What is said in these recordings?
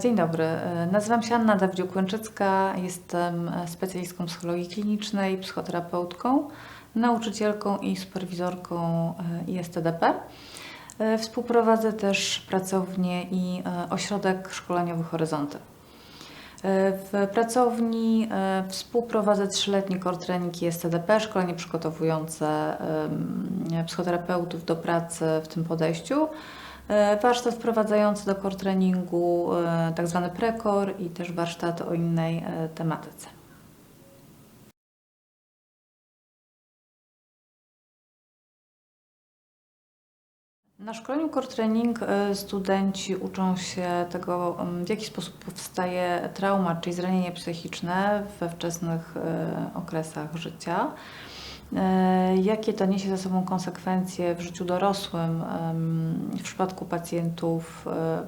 Dzień dobry, e, nazywam się Anna Dawdziuk-Łęczycka, jestem e, specjalistką psychologii klinicznej, psychoterapeutką, nauczycielką i superwizorką e, ISTDP. Współprowadzę też pracownię i ośrodek szkoleniowy Horyzonty. W pracowni współprowadzę trzyletni core training ISTDP, szkolenie przygotowujące psychoterapeutów do pracy w tym podejściu. E, warsztat wprowadzający do core treningu, e, tak zwany prekor i też warsztat o innej e, tematyce. Na szkoleniu Core Training studenci uczą się tego, w jaki sposób powstaje trauma, czyli zranienie psychiczne we wczesnych okresach życia. E, jakie to niesie ze sobą konsekwencje w życiu dorosłym w przypadku pacjentów e,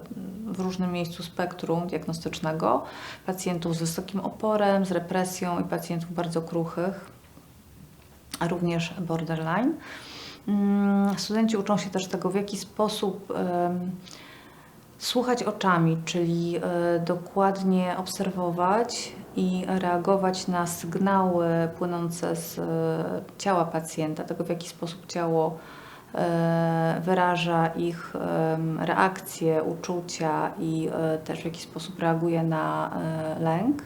w różnym miejscu spektrum diagnostycznego, pacjentów z wysokim oporem, z represją i pacjentów bardzo kruchych, a również borderline. Mm, studenci uczą się też tego, w jaki sposób słuchać oczami, czyli e, dokładnie obserwować i reagować na sygnały płynące z e, ciała pacjenta, tego w jaki sposób ciało e, wyraża ich reakcje, uczucia i też w jaki sposób reaguje na lęk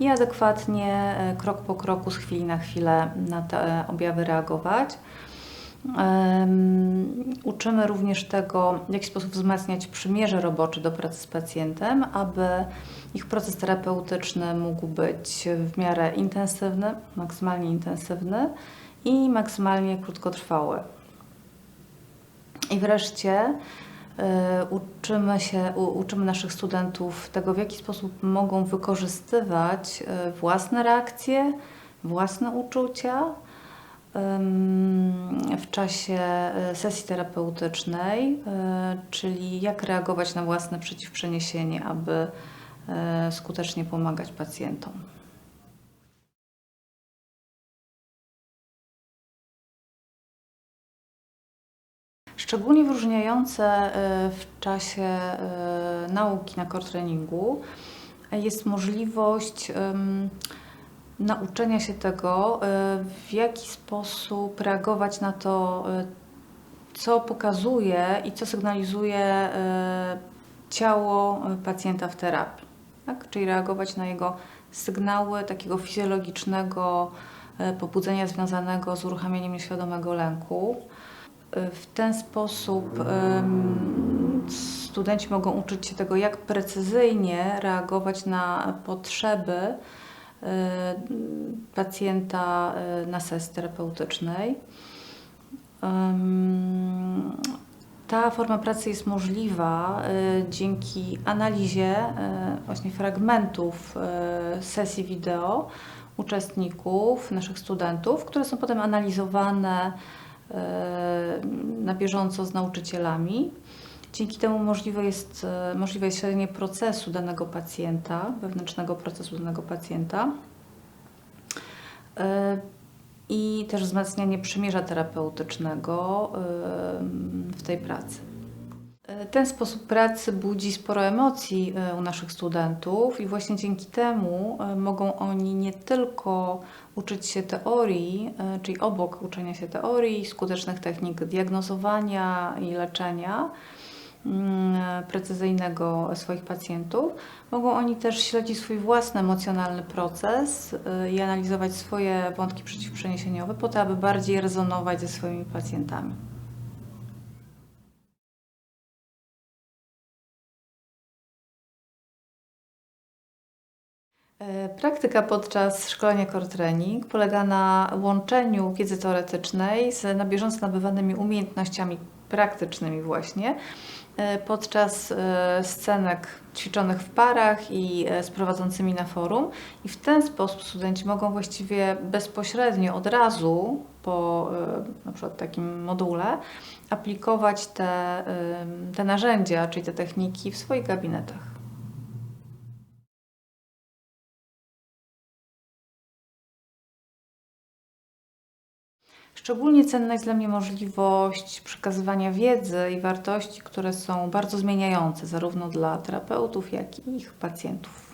i adekwatnie krok po kroku, z chwili na chwilę na te objawy reagować. Uczymy również tego, w jaki sposób wzmacniać przymierze robocze do pracy z pacjentem, aby ich proces terapeutyczny mógł być w miarę intensywny, maksymalnie intensywny i maksymalnie krótkotrwały. I wreszcie y, uczymy się, uczymy naszych studentów tego, w jaki sposób mogą wykorzystywać y, własne reakcje, własne uczucia w czasie e, sesji terapeutycznej, e, czyli jak reagować na własne przeciwprzeniesienie, aby e, skutecznie pomagać pacjentom. Szczególnie wyróżniające w czasie nauki na core treningu jest możliwość nauczenia się tego, e, w jaki sposób reagować na to, e, co pokazuje i co sygnalizuje e, ciało pacjenta w terapii. Tak? Czyli reagować na jego sygnały takiego fizjologicznego pobudzenia związanego z uruchamianiem nieświadomego lęku. W ten sposób studenci mogą uczyć się tego, jak precyzyjnie reagować na potrzeby pacjenta y, na sesji terapeutycznej. Ta forma pracy jest możliwa y, dzięki analizie właśnie fragmentów sesji wideo uczestników, naszych studentów, które są potem analizowane na bieżąco z nauczycielami. Dzięki temu możliwe jest, e, możliwe jest śledzenie procesu danego pacjenta, wewnętrznego procesu danego pacjenta e, i też wzmacnianie przymierza terapeutycznego e, w tej pracy. Ten sposób pracy budzi sporo emocji u naszych studentów i właśnie dzięki temu mogą oni nie tylko uczyć się teorii, czyli obok uczenia się teorii, skutecznych technik diagnozowania i leczenia, precyzyjnego swoich pacjentów, mogą oni też śledzić swój własny emocjonalny proces y, i analizować swoje wątki przeciwprzeniesieniowe po to, aby bardziej rezonować ze swoimi pacjentami. E, praktyka podczas szkolenia Core Training polega na łączeniu wiedzy teoretycznej z na bieżąco nabywanymi umiejętnościami praktycznymi właśnie e, podczas e, scenek ćwiczonych w parach i e, z prowadzącymi na forum i w ten sposób studenci mogą właściwie bezpośrednio od razu po na przykład takim module aplikować te, te narzędzia, czyli te techniki w swoich gabinetach. Szczególnie cenna jest dla mnie możliwość przekazywania wiedzy i wartości, które są bardzo zmieniające zarówno dla terapeutów, jak i ich pacjentów.